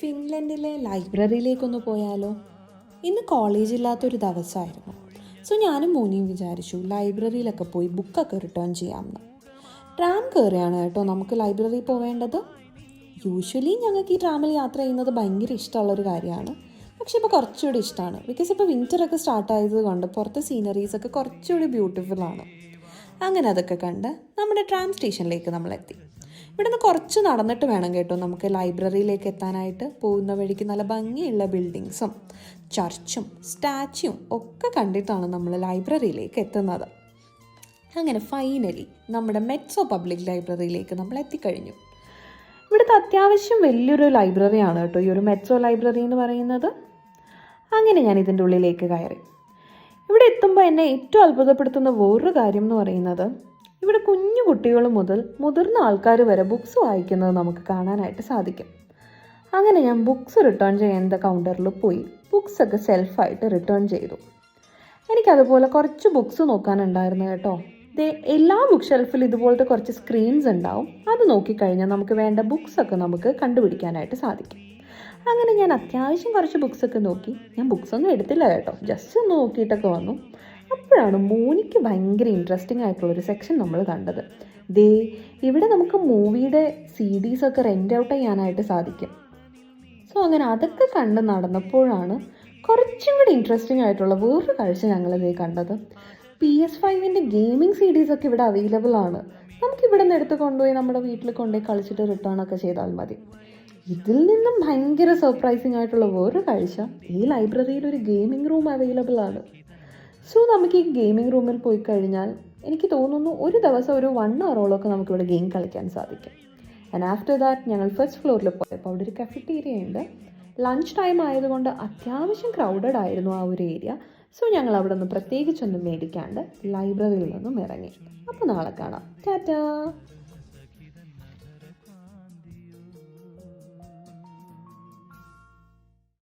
ഫിൻലൻഡിലെ ലൈബ്രറിയിലേക്കൊന്ന് പോയാലോ? ഇന്ന് കോളേജ് ഇല്ലാത്തൊരു ദിവസമായിരുന്നു. സോ ഞാനും മോനിയും വിചാരിച്ചു ലൈബ്രറിയിലൊക്കെ പോയി ബുക്കൊക്കെ റിട്ടേൺ ചെയ്യാമെന്ന്. ട്രാം കയറിയാണ് കേട്ടോ നമുക്ക് ലൈബ്രറിയിൽ പോവേണ്ടത്. യൂഷ്വലി ഞങ്ങൾക്ക് ഈ ട്രാമിൽ യാത്ര ചെയ്യുന്നത് ഭയങ്കര ഇഷ്ടമുള്ളൊരു കാര്യമാണ്. പക്ഷെ ഇപ്പോൾ കുറച്ചുകൂടി ഇഷ്ടമാണ്. ബിക്കോസ് ഇപ്പോൾ വിന്ററൊക്കെ സ്റ്റാർട്ട് ആയത് കൊണ്ട് പുറത്തെ സീനറീസ് ഒക്കെ കുറച്ചുകൂടി ബ്യൂട്ടിഫുള്ളാണ് അങ്ങനെ അതൊക്കെ കണ്ട് നമ്മുടെ ട്രാം സ്റ്റേഷനിലേക്ക് നമ്മൾ എത്തി ഇവിടുന്ന് കുറച്ച് നടന്നിട്ട് വേണം കേട്ടോ നമുക്ക് ലൈബ്രറിയിലേക്ക് എത്താനായിട്ട് പോകുന്ന വഴിക്ക് നല്ല ഭംഗിയുള്ള ബിൽഡിങ്സും ചർച്ചും സ്റ്റാച്യൂവും ഒക്കെ കണ്ടിട്ടാണ് നമ്മൾ ലൈബ്രറിയിലേക്ക് എത്തുന്നത്. അങ്ങനെ ഫൈനലി നമ്മുടെ മെറ്റ്സോ പബ്ലിക് ലൈബ്രറിയിലേക്ക് നമ്മൾ എത്തിക്കഴിഞ്ഞു. ഇവിടുത്തെ അത്യാവശ്യം വലിയൊരു ലൈബ്രറിയാണ് കേട്ടോ ഈ ഒരു മെറ്റ്സോ ലൈബ്രറി എന്ന് പറയുന്നത്. അങ്ങനെ ഞാൻ ഇതിന്റെ ഉള്ളിലേക്ക് കയറി. ഇവിടെ എത്തുമ്പോൾ എന്നെ ഏറ്റവും അത്ഭുതപ്പെടുത്തുന്ന വേറൊരു കാര്യം എന്ന് പറയുന്നത് ഇവിടെ കുഞ്ഞു കുട്ടികൾ മുതൽ മുതിർന്ന ആൾക്കാർ വരെ ബുക്സ് വായിക്കുന്നത് നമുക്ക് കാണാനായിട്ട് സാധിക്കും. അങ്ങനെ ഞാൻ ബുക്സ് റിട്ടേൺ ചെയ്യുന്ന കൗണ്ടറിൽ പോയി. ബുക്സൊക്കെ സെൽഫായിട്ട് റിട്ടേൺ ചെയ്തു. എനിക്കതുപോലെ കുറച്ച് ബുക്സ് നോക്കാനുണ്ടായിരുന്നു കേട്ടോ. ദേ എല്ലാ ബുക്ക് ഷെൽഫിൽ ഇതുപോലത്തെ കുറച്ച് സ്ക്രീൻസ് ഉണ്ടാവും. അത് നോക്കിക്കഴിഞ്ഞാൽ നമുക്ക് വേണ്ട ബുക്സൊക്കെ നമുക്ക് കണ്ടുപിടിക്കാനായിട്ട് സാധിക്കും. അങ്ങനെ ഞാൻ അത്യാവശ്യം കുറച്ച് ബുക്സൊക്കെ നോക്കി. ഞാൻ ബുക്സ് ഒന്നും എടുത്തില്ല കേട്ടോ. ജസ്റ്റ് ഒന്ന് നോക്കിയിട്ടൊക്കെ വന്നു. അപ്പോഴാണ് മോനിക്ക് ഭയങ്കര ഇൻട്രസ്റ്റിംഗ് ആയിട്ടുള്ളൊരു സെക്ഷൻ നമ്മൾ കണ്ടത്. ദേ ഇവിടെ നമുക്ക് മൂവിയുടെ സി ഒക്കെ റെന്റ് ഔട്ട് ചെയ്യാനായിട്ട് സാധിക്കും. സോ അങ്ങനെ അതൊക്കെ കണ്ട് നടന്നപ്പോഴാണ് കുറച്ചും കൂടി ഇൻട്രസ്റ്റിംഗ് ആയിട്ടുള്ള വേറൊരു കാഴ്ച ഞങ്ങളിതേ കണ്ടത്. പി എസ് ഫൈവിന്റെ ഗെയിമിംഗ് സി ഒക്കെ ഇവിടെ അവൈലബിൾ ആണ്. നമുക്ക് ഇവിടെ നിന്ന് എടുത്ത് കൊണ്ടുപോയി നമ്മുടെ വീട്ടിൽ കൊണ്ടുപോയി കളിച്ചിട്ട് റിട്ടേൺ ഒക്കെ ചെയ്താൽ മതി. ഇതിൽ നിന്നും ഭയങ്കര സർപ്രൈസിങ് ആയിട്ടുള്ള വേറൊരു കാഴ്ച ഈ ലൈബ്രറിയിൽ ഒരു ഗെയിമിംഗ് റൂം അവൈലബിൾ ആണ്. സോ നമുക്ക് ഈ ഗെയിമിംഗ് റൂമിൽ പോയി കഴിഞ്ഞാൽ എനിക്ക് തോന്നുന്നു ഒരു ദിവസം ഒരു വൺ അവറോളമൊക്കെ നമുക്കിവിടെ ഗെയിം കളിക്കാൻ സാധിക്കും. ആൻഡ് ആഫ്റ്റർ ദാറ്റ് ഞങ്ങൾ ഫസ്റ്റ് ഫ്ലോറിൽ പോയപ്പോൾ അവിടെ ഒരു കഫറ്റീരിയ ഉണ്ട്. ലഞ്ച് ടൈം ആയതുകൊണ്ട് അത്യാവശ്യം ക്രൗഡഡ് ആയിരുന്നു ആ ഒരു ഏരിയ സോ ഞങ്ങൾ അവിടെ നിന്ന് പ്രത്യേകിച്ചൊന്നും മേടിക്കാണ്ട് ലൈബ്രറിയിൽ നിന്നും ഇറങ്ങി. അപ്പോൾ നാളെ കാണാം. ടാറ്റാ